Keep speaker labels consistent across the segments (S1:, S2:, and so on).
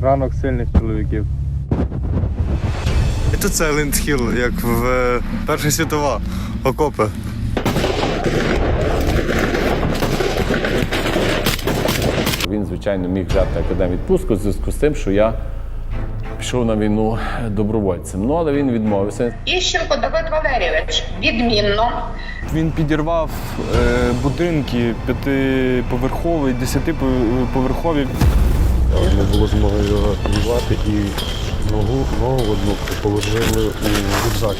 S1: Ранок сильних чоловіків.
S2: Це Silent Hill, як в е, Перша світова окопи.
S3: Він, звичайно, міг взяти академію відпустку в зв'язку з тим, що я пішов на війну добровольцем. Ну, але він відмовився.
S4: Іщенко Давид Валерійович. Відмінно.
S1: Він підірвав е, будинки п'ятиповерхові, десятиповерхові.
S5: Не було змоги його вдівати і ногу, ногу одну положили у рюкзак,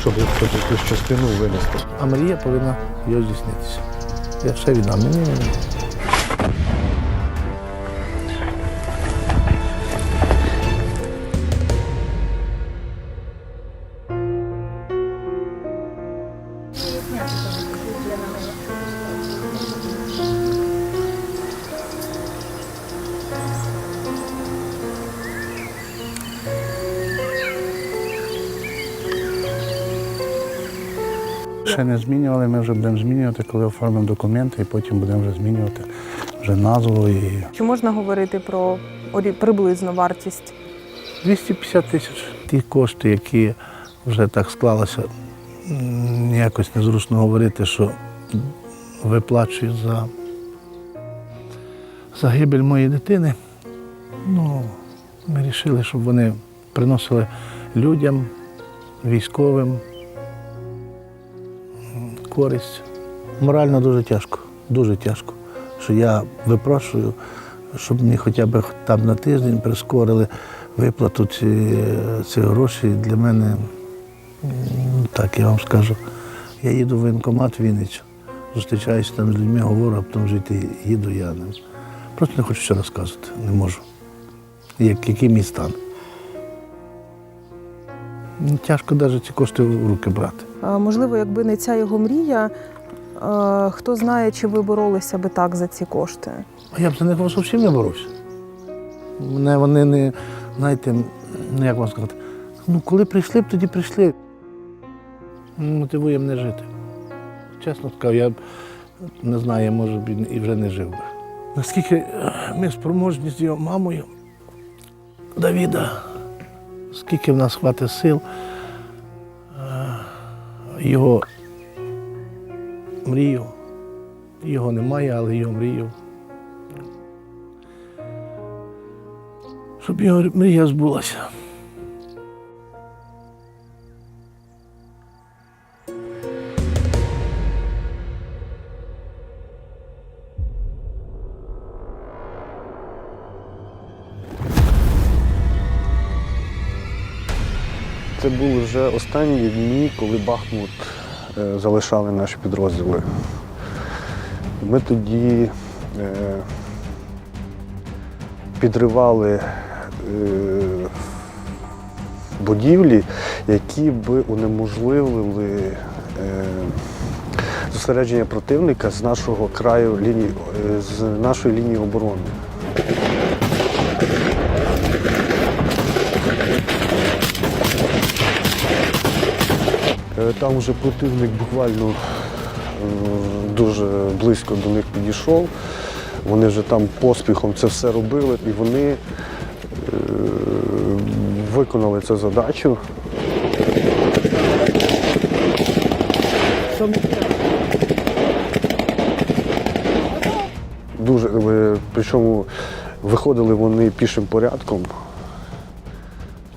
S5: щоб якусь частину винести.
S6: А Марія повинна його здійснитися. Я все віддам. Ні, Ще не змінювали, ми вже будемо змінювати, коли оформимо документи, і потім будемо вже змінювати вже назву і
S7: Чи можна говорити про приблизну вартість?
S6: 250 тисяч. Ті кошти, які вже так склалося, якось незручно говорити, що виплачую за загибель моєї дитини. Ну, ми вирішили, щоб вони приносили людям, військовим користь. Морально дуже тяжко, дуже тяжко. Що я випрошую, щоб мені хоча б там на тиждень прискорили виплату ці, цих грошей для мене, м, так я вам скажу. Я їду в воєнкомат Вінницю, зустрічаюся там з людьми, говорю, а потім жити їду я. Просто не хочу що розказувати, не можу. Як, який мій стан. Ну, Тяжко навіть ці кошти в руки брати.
S7: Можливо, якби не ця його мрія, хто знає, чи ви боролися би так за ці кошти?
S6: А я б за них зовсім не боровся. Мене вони не, знаєте, ну як вам сказати, ну коли прийшли б, тоді прийшли. Мотивує мене жити. Чесно скажу, я б не знаю, може б і вже не жив би. Наскільки е, ми спроможні з його мамою Давіда, скільки в нас хватить сил, е, його мрію. Його немає, але його мрію. Щоб його мрія збулася.
S5: Це були вже останні дні, коли Бахмут е, залишали наші підрозділи. Ми тоді е, підривали е, будівлі, які би унеможливили зосередження противника з нашого краю з нашої лінії оборони. Там вже противник буквально е, дуже близько до них підійшов. Вони вже там поспіхом це все робили і вони е, виконали цю задачу. Дуже, е, причому виходили вони пішим порядком,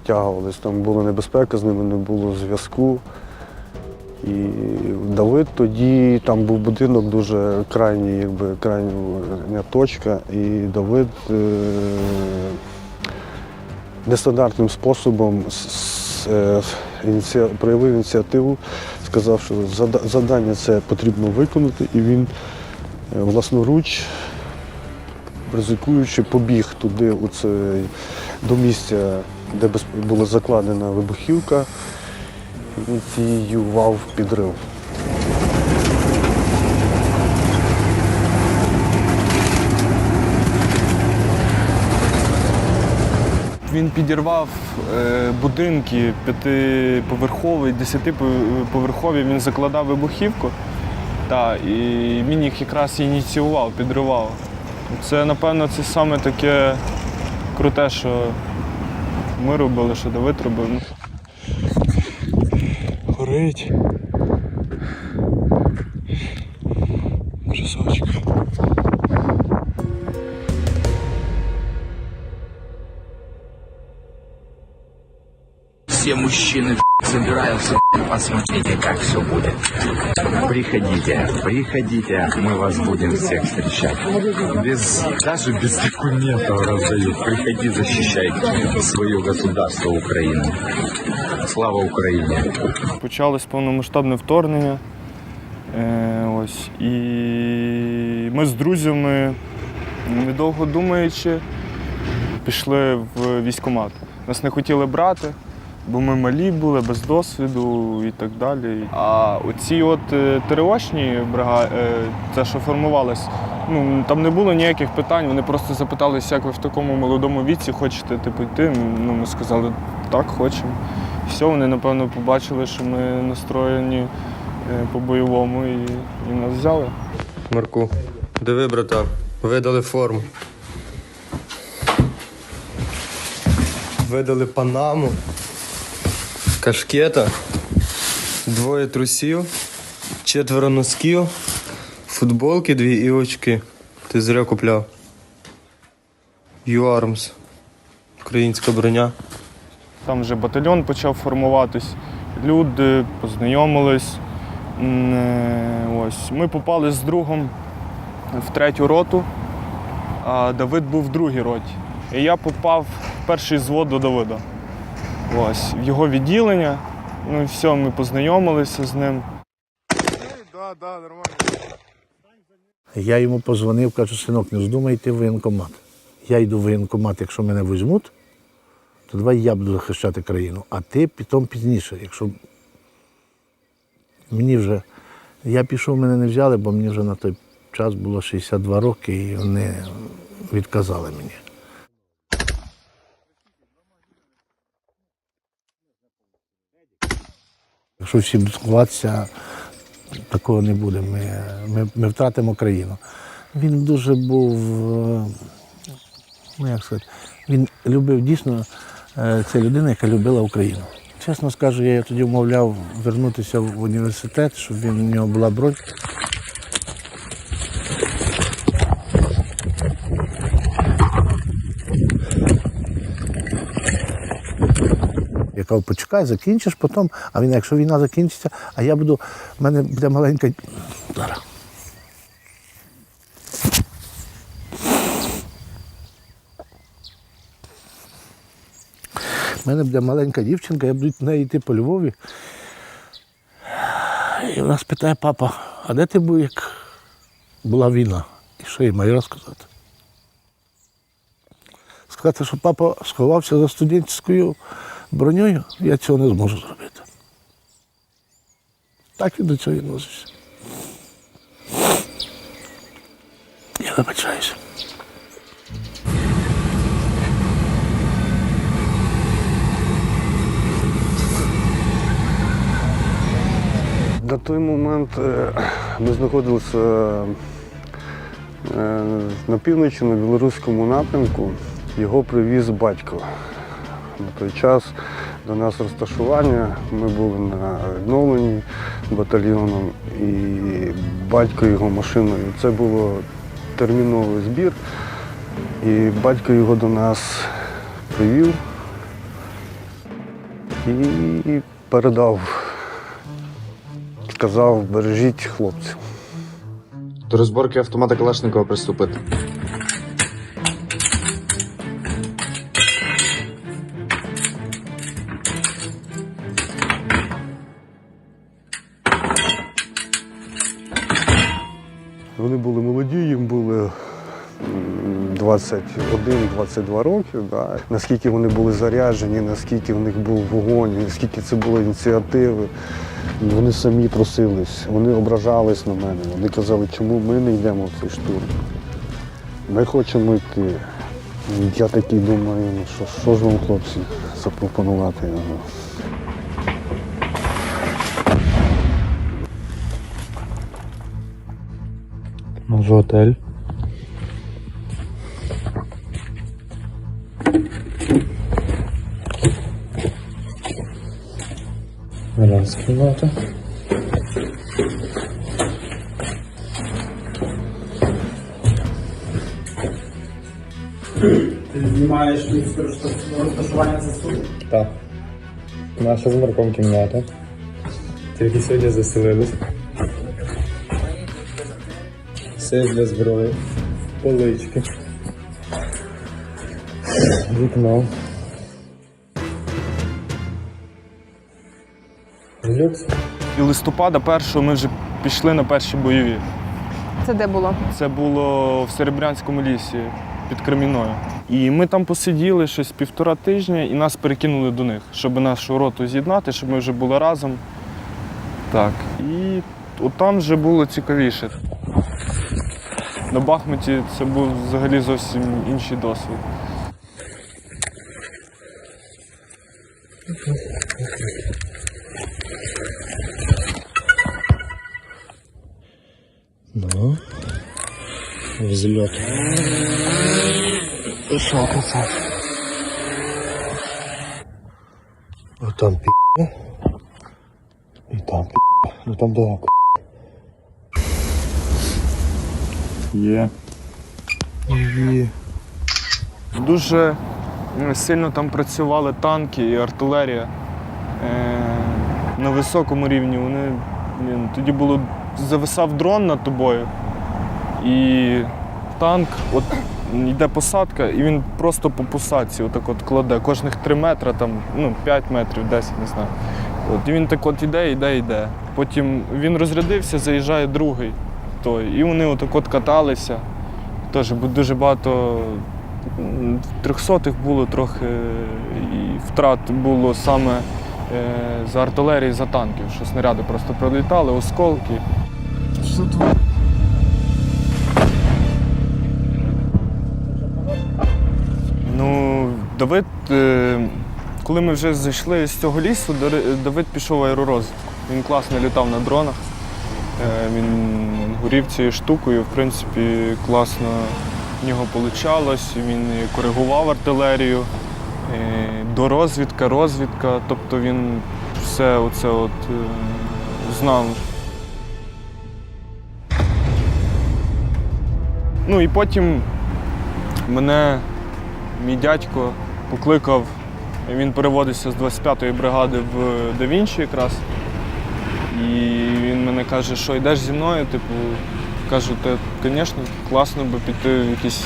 S5: втягувались, там була небезпека, з ними не було зв'язку. І Давид тоді там був будинок дуже крайній, якби крайня точка, і Давид е, нестандартним способом е, ініці- проявив ініціативу, сказав, що завдання це потрібно виконати, і він е, власноруч, ризикуючи, побіг туди, у цей, до місця, де була закладена вибухівка ініціював підрив.
S1: Він підірвав е, будинки п'ятиповерхові, десятиповерхові. Він закладав вибухівку. Та, і він їх якраз ініціював, підривав. Це, напевно, це саме таке круте, що ми робили, що Давид робив.
S5: Горить. Красавчик.
S8: Все мужчины собираются, посмотрите, как все будет. Приходите, приходите, мы вас будем всех встречать. Без, даже без документов раздают. Приходи, защищай свое государство Украину. Слава Украине!
S1: Почалось повномасштабне вторгнення. Е, ось. І ми з друзями, недовго думаючи, пішли в військкомат. Нас не хотіли брати, бо ми малі були, без досвіду і так далі. А оці от е, ТРОшні бригади, це що формувалось, ну, там не було ніяких питань. Вони просто запиталися, як ви в такому молодому віці хочете типу, йти. Ну, ми сказали, так, хочемо. Все, вони, напевно, побачили, що ми настроєні е, по-бойовому і, і нас взяли.
S9: Марку, диви, брата, видали форму. Видали панаму, кашкета, двоє трусів, четверо носків, футболки дві і очки. Ти зря купляв. Юармс. Українська броня.
S1: Там вже батальйон почав формуватись, люди познайомились. Е, Ось. Ми попали з другом в третю роту, а Давид був в другій роті. І я попав в перший звод до Давида. Ось, в його відділення. Ну і все, ми познайомилися з ним.
S6: Я йому позвонив, кажу, синок, не вздумай йти в воєнкомат. Я йду в воєнкомат, якщо мене візьмуть, то давай я буду захищати країну, а ти потім пізніше. Якщо мені вже. Я пішов, мене не взяли, бо мені вже на той час було 62 роки, і вони відказали мені. Якщо всі будуть такого не буде. Ми, ми, ми втратимо країну. Він дуже був, е, ну як сказати, він любив дійсно, це людина, яка любила Україну. Чесно скажу, я тоді вмовляв вернутися в університет, щоб він, у нього була бронь. Я кажу, почекай, закінчиш потім, а він, якщо війна закінчиться, а я буду, в мене буде маленька. У мене буде маленька дівчинка, я буду до неї йти по Львові. І вона спитає, папа, а де ти був, як була війна? І що їй маю розказати? Сказати, що папа сховався за студентською броньою, я цього не зможу зробити. Так і до цього відносився. Я вибачаюся.
S5: На той момент е, ми знаходилися е, на півночі на білоруському напрямку. Його привіз батько. На той час до нас розташування. Ми були на відновленні батальйоном і батько його машиною. Це було терміновий збір. І батько його до нас привів і передав сказав, бережіть хлопців.
S10: До розборки автомата Калашникова приступити.
S5: Вони були молоді, їм були 21-22 роки. Да. Наскільки вони були заряджені, наскільки в них був вогонь, наскільки це були ініціативи. Вони самі просились, вони ображались на мене. Вони казали, чому ми не йдемо в цей штурм. Ми хочемо йти. Я такий думаю, ну що, що ж вам, хлопці, запропонувати. Ну,
S9: Може, готель? Кімната.
S11: Ти знімаєш місце розташування ЗСУ?
S9: Так. Наша з Марком кімната. Тільки сьогодні заселились. Все для зброї. Полички. Вікно. Люкс.
S1: І листопада першого ми вже пішли на перші бойові.
S7: Це де було?
S1: Це було в Серебрянському лісі під Креміною. І ми там посиділи щось півтора тижня і нас перекинули до них, щоб нашу роту з'єднати, щоб ми вже були разом. Так. І от там вже було цікавіше. На Бахмуті це був взагалі зовсім інший досвід.
S9: Взлет. Красав. А там пі. І там пі. Ну там далеко.
S1: Є.
S9: Є.
S1: Дуже е, сильно там працювали танки і артилерія. Е, на високому рівні. Вони, тоді було, зависав дрон над тобою, і танк, от йде посадка, і він просто по посадці отак от кладе кожних 3 метри, там, ну, 5 метрів, 10, не знаю. От, і він так от іде, іде, іде. Потім він розрядився, заїжджає другий. Той, і вони отак от каталися. Теж дуже багато трьохсотих було трохи, і втрат було саме е, за артилерії, за танків, що снаряди просто пролітали, осколки. Ну, Давид, е, коли ми вже зайшли з цього лісу, Давид пішов в аеророзвитку. Він класно літав на дронах. Е, Він горів цією штукою, в принципі, класно в нього вийшло. Він коригував артилерію, дорозвідка, розвідка. Тобто він все оце от е, знав. Ну і потім мене мій дядько покликав, він переводився з 25-ї бригади в Давінчі якраз. І він мене каже, що йдеш зі мною, типу, кажу, та, звісно, класно би піти в якийсь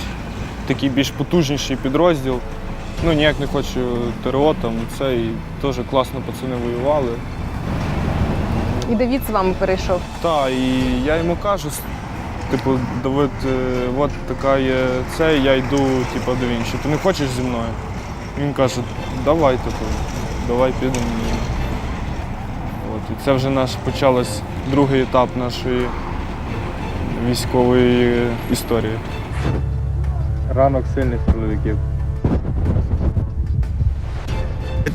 S1: такий більш потужніший підрозділ. Ну, ніяк не хочу ТРО там, це і теж класно пацани воювали.
S7: І Давід з вами перейшов.
S1: Так, і я йому кажу, типу, Давид, е, от така є це, я йду, типу, до Вінчі. Ти не хочеш зі мною? Він каже, давай, типу, давай підемо. От, і це вже наш почалось другий етап нашої військової історії.
S9: Ранок сильних чоловіків.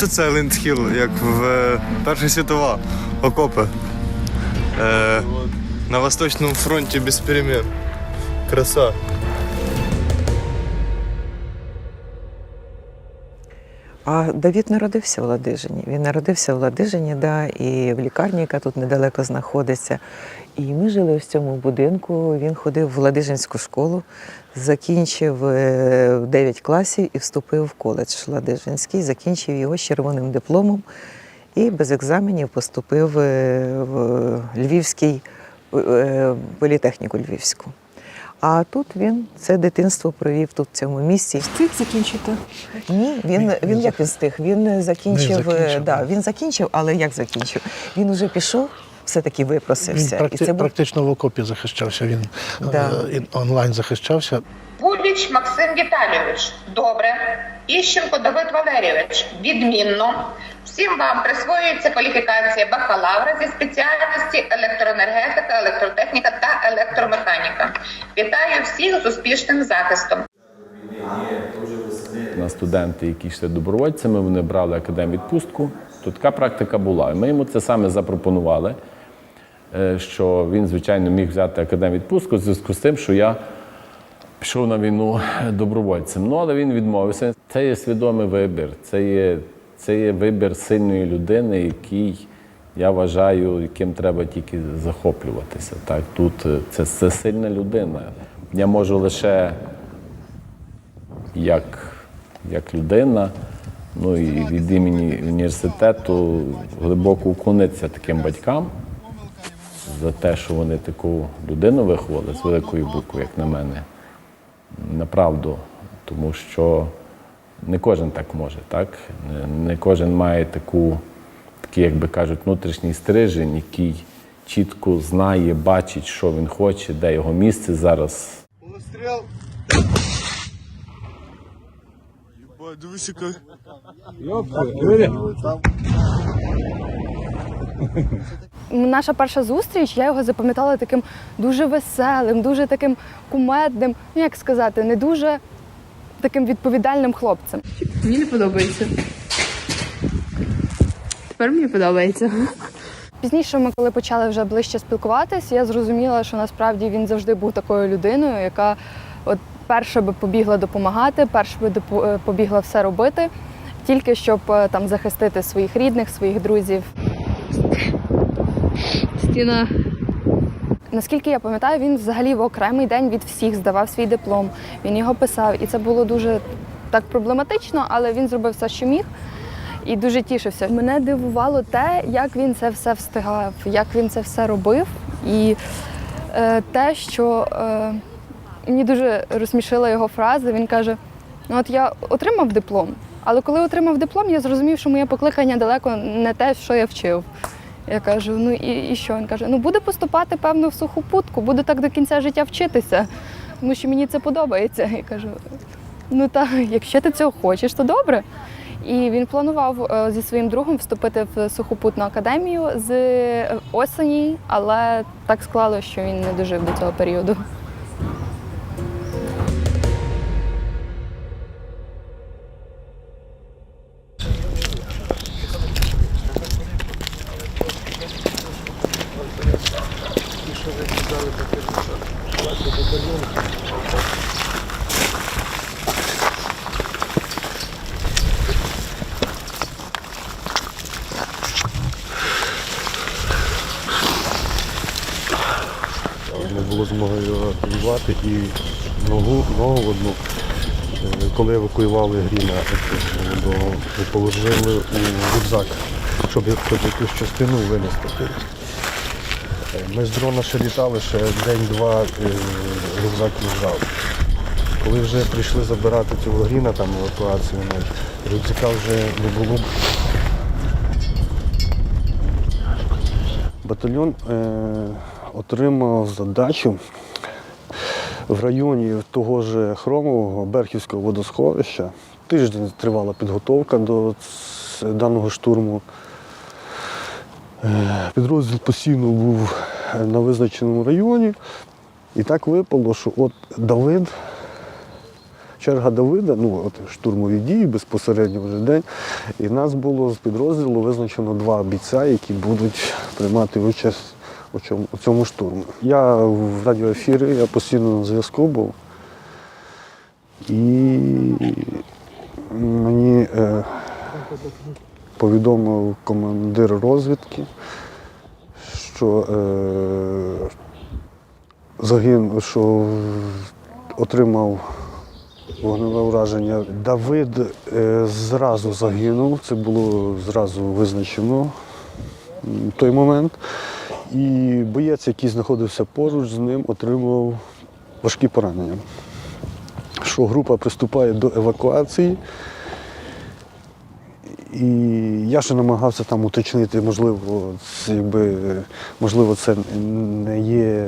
S2: Це Silent Hill, як в е, Перша світова окопи. Е, на Восточному фронті без перемін. Краса.
S12: А Давід народився в Ладижині. Він народився в Ладижині, да, і в лікарні, яка тут недалеко знаходиться. І ми жили в цьому будинку. Він ходив в Ладижинську школу, закінчив 9 класів і вступив в коледж Ладижинський, закінчив його з червоним дипломом і без екзаменів поступив е, в Львівський е, політехніку Львівську. А тут він це дитинство провів тут в цьому місці.
S7: Встиг закінчити?
S12: Ні, він, він як він встиг? Він закінчив,
S6: Не закінчив,
S12: да, він закінчив, але як закінчив? Він уже пішов, все-таки
S6: Він
S12: випросився.
S6: практи-
S12: І це був
S6: практично в окопі захищався. Він
S12: Да.
S6: е, онлайн захищався.
S4: Гуліч Максим Віталійович. Добре. Іщенко Давид Валерійович. Відмінно. Всім вам присвоюється кваліфікація бакалавра зі спеціальності електроенергетика, електротехніка та електромеханіка. Вітаю всіх з успішним захистом.
S3: на студенти, які йшли добровольцями, вони брали академвідпустку. То така практика була. Ми йому це саме запропонували, е, що він, звичайно, міг взяти академвідпустку в зв'язку з тим, що я пішов на війну добровольцем. Ну, але він відмовився. Це є свідомий вибір, це є, це є вибір сильної людини, який, я вважаю, яким треба тільки захоплюватися. Так, тут е, це, це сильна людина. Я можу лише як, як людина, ну і від імені університету глибоко уклонитися таким батькам за те, що вони таку людину виховали з великої букви, як на мене. Направду, тому що не кожен так може, так? Не, не кожен має таку, такий, як би кажуть, внутрішній стрижень, який чітко знає, бачить, що він хоче, де його місце зараз.
S1: Яка
S13: Наша перша зустріч, я його запам'ятала таким дуже веселим, дуже таким кумедним, ну як сказати, не дуже таким відповідальним хлопцем.
S14: Мені не подобається. Тепер мені подобається.
S13: Пізніше, ми коли почали вже ближче спілкуватись, я зрозуміла, що насправді він завжди був такою людиною, яка от перша би побігла допомагати, перша би е, побігла все робити, тільки щоб е, там захистити своїх рідних, своїх друзів.
S14: Стіна.
S13: Наскільки я пам'ятаю, він взагалі в окремий день від всіх здавав свій диплом. Він його писав, і це було дуже так проблематично, але він зробив все, що міг. І дуже тішився. Мене дивувало те, як він це все встигав, як він це все робив. І е, те, що е, мені дуже розсмішила його фраза. Він каже: ну от я отримав диплом, але коли отримав диплом, я зрозумів, що моє покликання далеко не те, що я вчив. Я кажу, ну і, і що? Він каже: ну буде поступати, певно, в сухопутку, буду так до кінця життя вчитися, тому що мені це подобається. Я кажу, ну так, якщо ти цього хочеш, то добре. І він планував е, зі своїм другом вступити в сухопутну академію з е, осені, але так склалося, що він не дожив до цього періоду.
S5: Коли евакуювали Гріна, е, положили у рюкзак, щоб якусь частину винести. Ми з дрона ще літали, ще день-два е, рюкзак лежав. Коли вже прийшли забирати цього Гріна, там евакуацію, ну, рюкзака вже не було. Батальйон е, отримав задачу в районі того ж Хромового Берхівського водосховища. Тиждень тривала підготовка до даного штурму. Е, Підрозділ постійно був на визначеному районі. І так випало, що от Давид, черга Давида, ну от штурмові дії безпосередньо вже день. І нас було з підрозділу визначено два бійця, які будуть приймати участь у цьому, у цьому штурмі. Я в радіоефірі, я постійно на зв'язку був. І мені е, повідомив командир розвідки, що е, загин, що отримав вогневе ураження. Давид е, зразу загинув, це було зразу визначено м, той момент. І боєць, який знаходився поруч з ним, отримав важкі поранення. Що група приступає до евакуації. І я ще намагався там уточнити, можливо, це, якби, можливо, це не є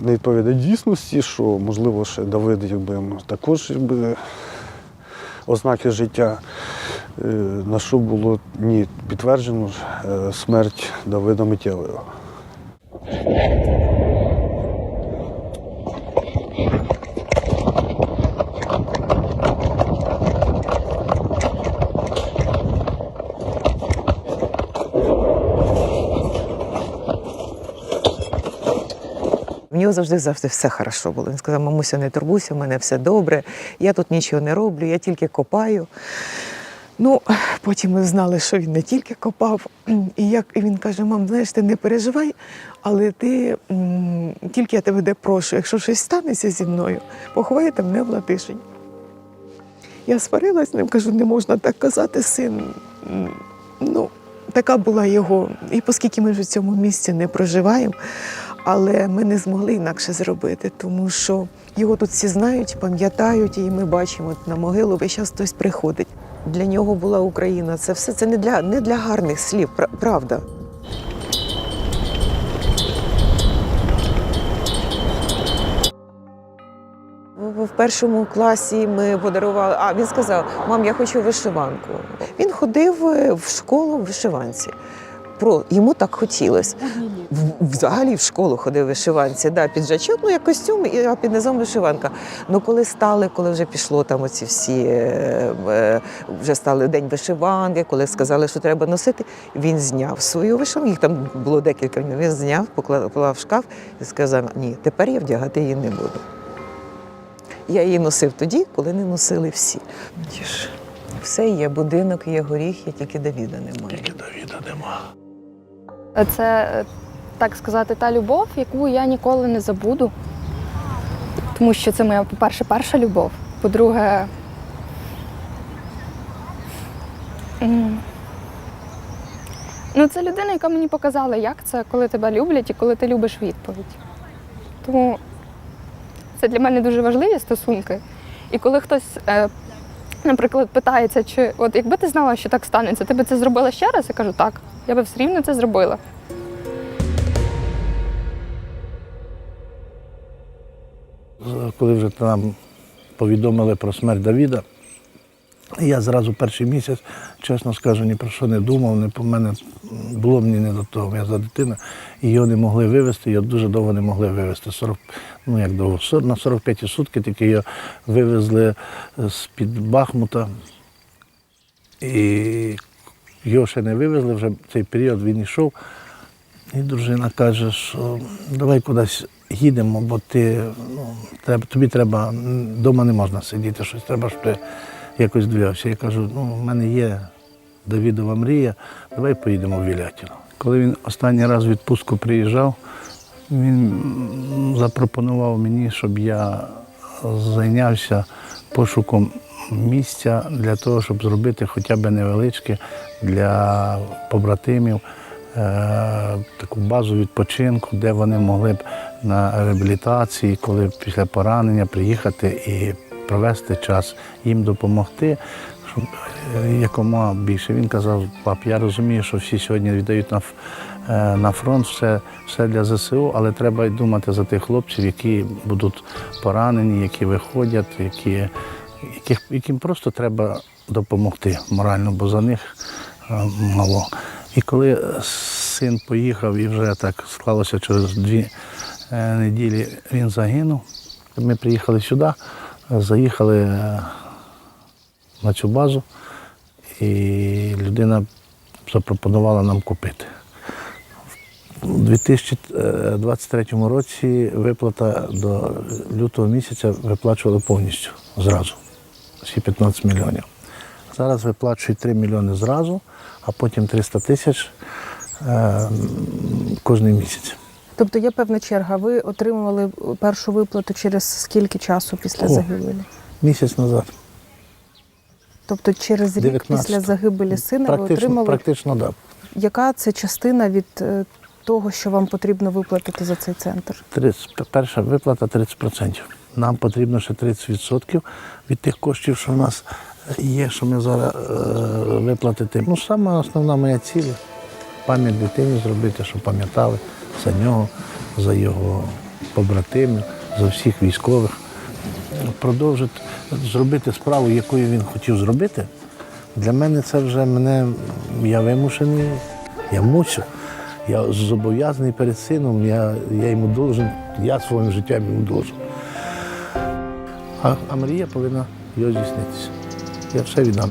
S5: не відповідає дійсності, що можливо ще Давид якби, також якби, ознаки життя, на що було ні, підтверджено е, смерть Давида Миттєвого.
S12: В нього нього завжди завжди все хорошо було. Він сказав, мамуся, не турбуйся, в мене все добре, я тут нічого не роблю, я тільки копаю. Ну, потім ми знали, що він не тільки копав. І як і він каже: мам, знаєш, ти не переживай, але ти м, тільки я тебе де прошу, якщо щось станеться зі мною, поховайте мене в Ладижині. Я сварилась з ним, кажу, не можна так казати, син. Ну, така була його. І оскільки ми вже в цьому місці не проживаємо, але ми не змогли інакше зробити, тому що його тут всі знають, пам'ятають, і ми бачимо на могилу, весь час хтось приходить. Для нього була Україна. Це все це не для, не для гарних слів, пра- правда. В- В першому класі ми подарували. А він сказав: мам, я хочу вишиванку. Він ходив е, в школу в вишиванці. Про йому так хотілося. Взагалі в школу ходив вишиванці, да, піджачок, ну як костюм, і а під низом вишиванка. Ну коли стали, коли вже пішло там оці всі, е, е, вже стали день вишиванки, коли сказали, що треба носити, він зняв свою вишиванку, їх там було декілька, він зняв, поклав в шкаф і сказав: ні, тепер я вдягати її не буду. Я її носив тоді, коли не носили всі. Все є, будинок, є горіх, є тільки Давіда немає. Тільки
S6: Давіда нема.
S13: Це, е, так сказати, та любов, яку я ніколи не забуду. Тому що це моя, по-перше, перша любов. По-друге, ну, це людина, яка мені показала, як це, коли тебе люблять і коли ти любиш відповідь. Тому це для мене дуже важливі стосунки. І коли хтось, е, наприклад, питається, чи от якби ти знала, що так станеться, ти би це зробила ще раз? Я кажу, так, я би все рівно це зробила.
S6: Коли вже нам повідомили про смерть Давіда, я зразу перший місяць, чесно скажу, ні про що не думав, не по мене було мені не до того. Я за дитина, і його не могли вивезти, його дуже довго не могли вивезти. 40, ну як довго, на 45 сутки тільки його вивезли з-під Бахмута. І його ще не вивезли, вже цей період він йшов. І дружина каже, що давай кудись їдемо, бо ти, ну, тобі треба, вдома не можна сидіти, щось треба, щоб ти якось двигався. Я кажу, ну, в мене є Давідова мрія, давай поїдемо в Вілятіно. Коли він останній раз в відпустку приїжджав, він запропонував мені, щоб я зайнявся пошуком місця для того, щоб зробити хоча б невеличке для побратимів е, таку базу відпочинку, де вони могли б на реабілітації, коли після поранення приїхати і провести час, їм допомогти, щоб е, якомога більше. Він казав, пап, я розумію, що всі сьогодні віддають на, е, на фронт все, все для ЗСУ, але треба й думати за тих хлопців, які будуть поранені, які виходять, які, яких, яким просто треба допомогти морально, бо за них е, мало. І коли син поїхав і вже так склалося через дві неділі, він загинув. Ми приїхали сюди, заїхали е, на цю базу, і людина запропонувала нам купити. У 2023 році виплата до лютого місяця виплачували повністю зразу. Всі 15 мільйонів. Зараз виплачують 3 мільйони зразу, а потім 300 тисяч е, кожен місяць.
S7: Тобто є певна черга. Ви отримували першу виплату через скільки часу після
S6: О.
S7: загибелі?
S6: Місяць назад.
S7: Тобто через рік
S6: 19.
S7: після загибелі сина ви отримали.
S6: практично да.
S7: Яка це частина від е, того, що вам потрібно виплатити за цей центр?
S6: 30, перша виплата 30%. Нам потрібно ще 30% від тих коштів, що в нас є, що ми зараз е, виплатити. Ну, саме основна моя ціль пам'ять дитині зробити, щоб пам'ятали за нього, за його побратимів, за всіх військових. Продовжити зробити справу, якою він хотів зробити. Для мене це вже мене, я вимушений, я мусю. Я зобов'язаний перед сином, я, я йому должен, я своїм життям йому должен. А, а мрія повинна його здійснитися. Я все віддам.